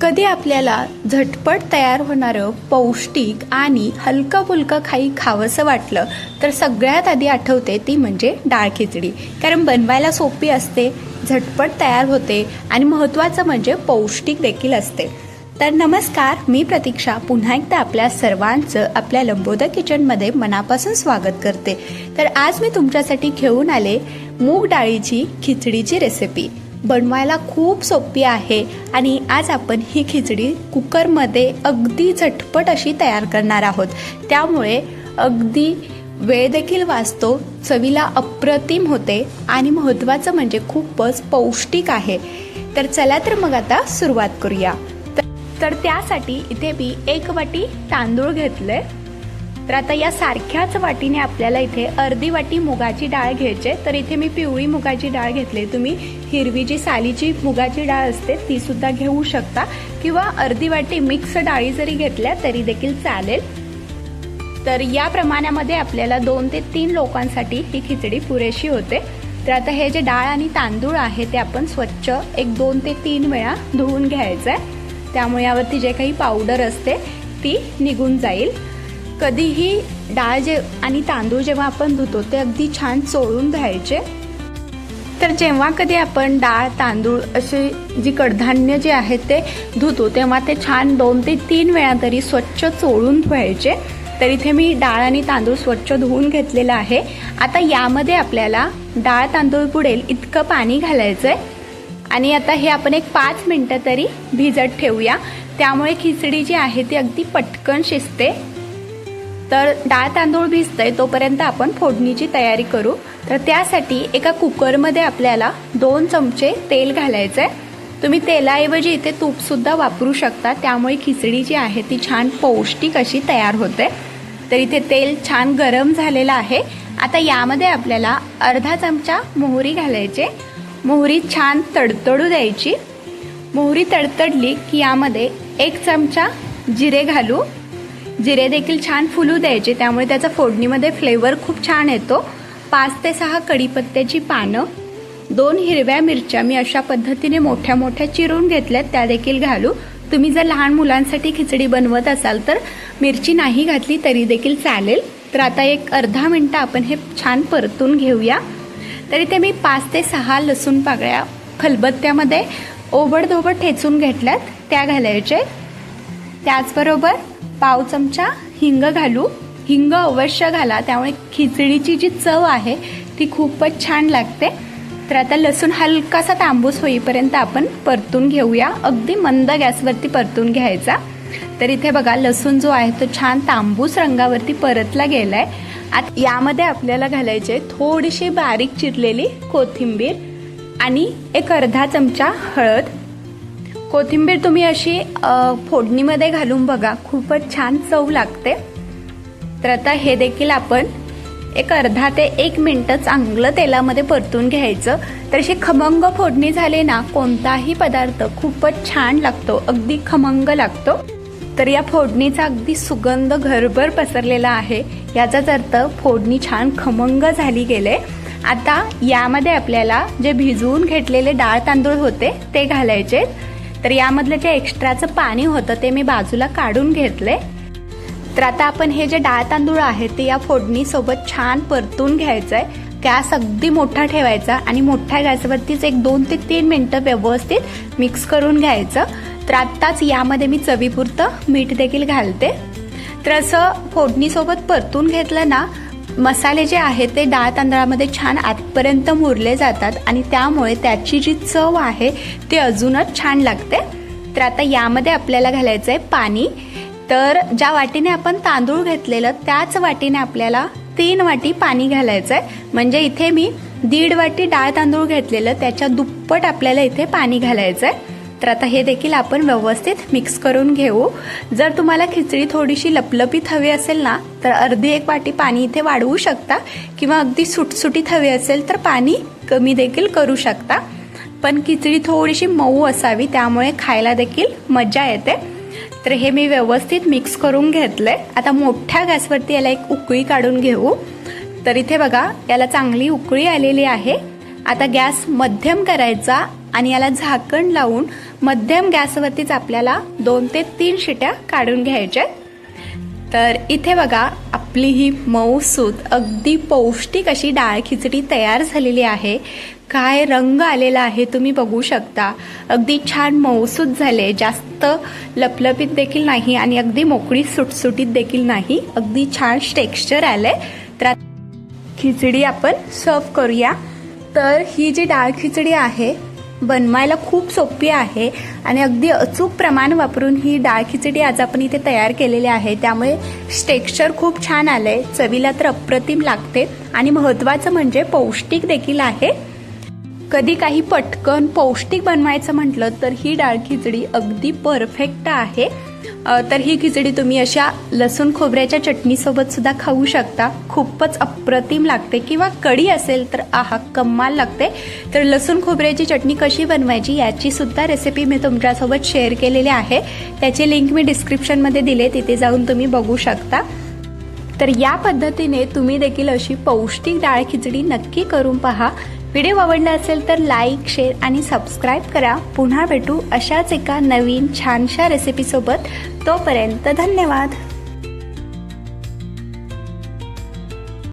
कधी आपल्याला झटपट तयार होणारं पौष्टिक आणि हलकं फुलकं काही खावंसं वाटलं तर सगळ्यात आधी आठवते ती म्हणजे डाळ खिचडी. कारण बनवायला सोपी असते झटपट तयार होते आणि महत्त्वाचं म्हणजे पौष्टिक देखील असते. तर नमस्कार मी प्रतीक्षा. पुन्हा एकदा आपल्या सर्वांचं आपल्या लंबोदर किचनमध्ये मनापासून स्वागत करते. तर आज मी तुमच्यासाठी घेऊन आले मूग डाळीची खिचडीची रेसिपी बनवायला खूप सोपी आहे. आणि आज आपण ही खिचडी कुकरमध्ये अगदी झटपट अशी तयार करणार आहोत. त्यामुळे अगदी वेळ देखील वाचतो चवीला अप्रतिम होते आणि महत्त्वाचं म्हणजे खूपच पौष्टिक आहे. तर चला तर मग आता सुरुवात करूया. तर- तर त्यासाठी इथे मी एक वाटी तांदूळ घेतले तर आता या सारख्याच वाटीने आपल्याला इथे अर्धी वाटी मुगाची डाळ घ्यायची तर इथे मी पिवळी मुगाची डाळ घेतली तुम्ही हिरवी जी सालीची मुगाची डाळ असते ती सुद्धा घेऊ शकता. किंवा अर्धी वाटी मिक्स डाळी जरी घेतल्या तरी देखील चालेल. तर या प्रमाणामध्ये आपल्याला दोन ते तीन लोकांसाठी ही खिचडी पुरेशी होते. तर आता हे जे डाळ आणि तांदूळ आहे ते आपण स्वच्छ एक दोन ते तीन वेळा धुवून घ्यायचं आहे. त्यामुळे यावरती जे काही पावडर असते ती निघून जाईल. कधीही डाळ जे आणि तांदूळ जेव्हा आपण धुतो ते अगदी छान चोळून घ्यायचे. तर जेव्हा कधी आपण डाळ तांदूळ असे जी कडधान्य जे आहेत ते धुतो तेव्हा ते छान दोन ते तीन वेळा तरी स्वच्छ चोळून धुवायचे. तर इथे मी डाळ आणि तांदूळ स्वच्छ धुवून घेतलेलं आहे. आता यामध्ये आपल्याला डाळ तांदूळ बुडेल इतकं पाणी घालायचं आहे आणि आता हे आपण एक पाच मिनटं तरी भिजत ठेवूया. त्यामुळे खिचडी जी आहे ती अगदी पटकन शिजते. तर डाळ तांदूळ भिजतंय तोपर्यंत आपण फोडणीची तयारी करू. तर त्यासाठी एका कुकरमध्ये आपल्याला दोन चमचे तेल घालायचं आहे तुम्ही तेलाऐवजी इथे तूपसुद्धा वापरू शकता. त्यामुळे खिचडी जी आहे ती छान पौष्टिक अशी तयार होते. तर इथे तेल छान गरम झालेलं आहे. आता यामध्ये आपल्याला अर्धा चमचा मोहरी घालायचे. मोहरी छान तडतडू द्यायची. मोहरी तडतडली की यामध्ये एक चमचा जिरे घालू. जिरे देखील छान फुलू द्यायचे त्यामुळे त्याचा फोडणीमध्ये फ्लेवर खूप छान येतो. पाच ते सहा कढीपत्त्याची पानं दोन हिरव्या मिरच्या मी अशा पद्धतीने मोठ्या मोठ्या चिरून घेतल्यात त्या देखील घालू. तुम्ही जर लहान मुलांसाठी खिचडी बनवत असाल तर मिरची नाही घातली तरी देखील चालेल. तर आता एक अर्धा मिनटं आपण हे छान परतून घेऊया. तरी ते मी पाच ते सहा लसूण पाकळ्या खलबत्त्यामध्ये ओबडधोबड ठेचून घेतल्यात त्या घालायचे. त्याचबरोबर पाव चमचा हिंग घालू. हिंग अवश्य घाला. त्यामुळे खिचडीची जी चव आहे ती खूपच छान लागते. तर आता लसूण हलकासा तांबूस होईपर्यंत आपण परतून घेऊया. अगदी मंद गॅसवरती परतून घ्यायचा. तर इथे बघा लसूण जो आहे तो छान तांबूस रंगावरती परतला गेलाय. आता यामध्ये आपल्याला घालायचे थोडीशी बारीक चिरलेली कोथिंबीर आणि एक अर्धा चमचा हळद. कोथिंबीर तुम्ही अशी फोडणीमध्ये घालून बघा. खूपच छान चव लागते. तर आता हे देखील आपण एक अर्धा ते एक मिनटं चांगलं तेलामध्ये परतून घ्यायचं. तर अशी खमंग फोडणी झाली ना कोणताही पदार्थ खूपच छान लागतो. अगदी खमंग लागतो. तर या फोडणीचा अगदी सुगंध घरभर पसरलेला आहे. याचाच अर्थ फोडणी छान खमंग झाली गेले. आता यामध्ये आपल्याला जे भिजवून घेतलेले डाळ तांदूळ होते ते घालायचे तर यामधलं जे एक्स्ट्राचं पाणी होतं ते मी बाजूला काढून घेतले तर आता आपण हे जे डाळ तांदूळ आहे ते या फोडणीसोबत छान परतून घ्यायचं आहे गॅस अगदी मोठा ठेवायचा आणि मोठ्या गॅसवरतीच एक दोन ते तीन मिनटं व्यवस्थित मिक्स करून घ्यायचं. तर आत्ताच यामध्ये मी चवीपुरतं मीठ देखील घालते. तर असं फोडणीसोबत परतून घेतलं ना मसाले जे आहेत ते डाळ तांदळामध्ये छान आतपर्यंत मुरले जातात आणि त्यामुळे त्याची जी चव आहे ती अजूनच छान लागते. तर आता यामध्ये आपल्याला घालायचं आहे पाणी. तर ज्या वाटीने आपण तांदूळ घेतलेलं त्याच वाटीने आपल्याला तीन वाटी पाणी घालायचं आहे म्हणजे इथे मी दीड वाटी डाळ तांदूळ घेतलेलं त्याच्या दुप्पट आपल्याला इथे पाणी घालायचं आहे तर आता हे देखील आपण व्यवस्थित मिक्स करून घेऊ. जर तुम्हाला खिचडी थोडीशी लपलपीत हवी असेल ना तर अर्धी एक वाटी पाणी इथे वाढवू शकता. किंवा अगदी सुटसुटीत हवी असेल तर पाणी कमी देखील करू शकता. पण खिचडी थोडीशी मऊ असावी त्यामुळे खायला देखील मजा येते. तर हे मी व्यवस्थित मिक्स करून घेतलंय. आता मोठ्या गॅसवरती याला एक उकळी काढून घेऊ. तर इथे बघा याला चांगली उकळी आलेली आहे. आता गॅस मध्यम करायचा आणि याला झाकण लावून मध्यम गॅसवरतीच आपल्याला दोन ते तीन शिट्या काढून घ्यायच्या तर इथे बघा आपली ही मऊसूत अगदी पौष्टिक अशी डाळ खिचडी तयार झालेली आहे. काय रंग आलेला आहे तुम्ही बघू शकता. अगदी छान मऊसूत झाले. जास्त लपलपीत देखील नाही आणि अगदी मोकळी सुटसुटीत देखील नाही. अगदी छान टेक्स्चर आलंय. तर खिचडी आपण सर्व करूया. तर ही जी डाळ खिचडी आहे बनवायला खूप सोपी आहे आणि अगदी अचूक प्रमाण वापरून ही डाळ खिचडी आज आपण इथे तयार केलेली आहे. त्यामुळे टेक्स्चर खूप छान आलंय. चवीला तर अप्रतिम लागते आणि महत्त्वाचं म्हणजे पौष्टिक देखील आहे. कधी काही पटकन पौष्टिक बनवायचं म्हटलं तर ही डाळ खिचडी अगदी परफेक्ट आहे. तर ही खिचडी तुम्ही अशा लसूण खोबऱ्याच्या चटणीसोबतसुद्धा खाऊ शकता. खूपच अप्रतिम लागते. किंवा कढी असेल तर आहा कमाल लागते. तर लसूण खोबऱ्याची चटणी कशी बनवायची याची सुद्धा रेसिपी मी तुमच्यासोबत शेअर केलेली आहे. त्याची लिंक मी डिस्क्रिप्शनमध्ये दिले तिथे जाऊन तुम्ही बघू शकता. तर या पद्धतीने तुम्ही देखील अशी पौष्टिक डाळ खिचडी नक्की करून पहा. व्हिडिओ आवडला असेल तर लाईक शेअर आणि सबस्क्राईब करा. पुन्हा भेटू अशाच एका नवीन छानशा रेसिपीसोबत तोपर्यंत धन्यवाद.